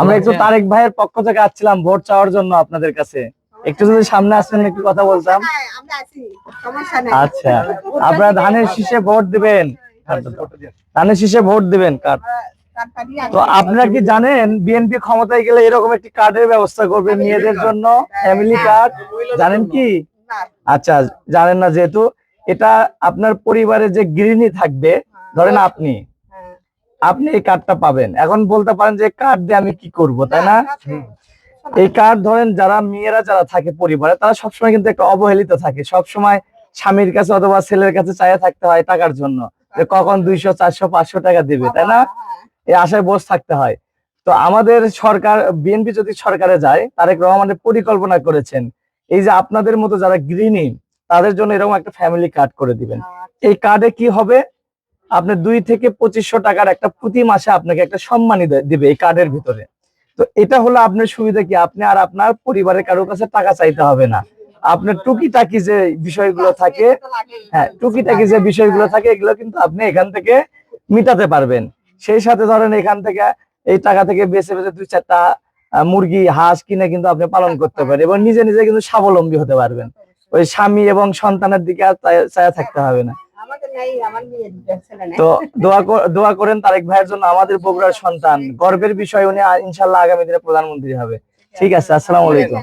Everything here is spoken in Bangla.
আমরা একটু তারেক ভাইয়ের পক্ষ থেকে আসছিলাম ভোট চাওয়ার জন্য আপনাদের কাছে। একটু যদি সামনে আসতেন একটু কথা বলতাম। হ্যাঁ, আমরা আছি। সমস্যা নেই আচ্ছা আপনারা ধানের শীষে ভোট দিবেন। ধানের শীষে ভোট দিবেন কার্ড। তো আপনারা কি জানেন বিএনপি ক্ষমতায় গেলে এরকম একটি কার্ডের ব্যবস্থা করবে মেয়েদের জন্য? ফ্যামিলি কার্ড জানেন কি? আচ্ছা জানেন না যেহেতু এটা আপনার পরিবারে যে গৃহিণী থাকবে ধরেন আপনি। হ্যাঁ। আপনি এই কার্ডটা পাবেন। এখন বলতে পারেন যে কার্ড দিয়ে আমি কি করব তাই না? এই কার্ড ধরেন যারা মেয়েরা যারা থাকে পরিবারে তারা সবসময় কিন্তু একটা অবহেলিত থাকে। সবসময় স্বামীর কাছে অথবা ছেলের কাছে চাইয়া থাকতে হয় টাকার জন্য। যে কখন দুইশো চারশো পাঁচশো টাকা দিবে তাই না? এই আশায় বসে থাকতে হয়। তো আমাদের সরকার বিএনপি যদি সরকারে যায় তারেক রহমানের পরিকল্পনা করেছেন। এই যে আপনাদের মতো যারা গৃহিণী তাদের জন্য এরকম একটা ফ্যামিলি কার্ড করে দিবেন। হ্যাঁ। এই কার্ডে কি হবে? আপনি দুই থেকে পঁচিশশো টাকার একটা প্রতি মাসে আপনাকে একটা সম্মানী দে- দিবে এই কার্ডের ভিতরে। তো এটা হলো আপনার সুবিধা কি? আপনি আর আপনার পরিবারের কারোর কাছে টাকা চাইতে হবে না। আপনার টুকিটাকি যে বিষয়গুলো থাকে হ্যাঁ টুকিটাকি যে বিষয়গুলো থাকে, এগুলো কিন্তু আপনি এখান থেকে মিটাতে পারবেন। সেই সাথে ধরেন এখান থেকে এই টাকা থেকে বেছে বেছে দুই চারটা মুরগি, হাঁস কিনে কিন্তু আপনি পালন করতে পারেন এবং নিজে নিজে কিন্তু স্বাবলম্বী হতে পারবেন। ওই স্বামী এবং সন্তানের দিকে আর চায়া থাকতে হবে না। তো দোয়া দোয়া করেন তারেক ভাইয়ের জন্য আমাদের বগুড়ার সন্তান। গর্বের বিষয় উনি ইনশাল্লাহ আগামী দিনে প্রধানমন্ত্রী হবে। ঠিক আছে আসসালামু আলাইকুম।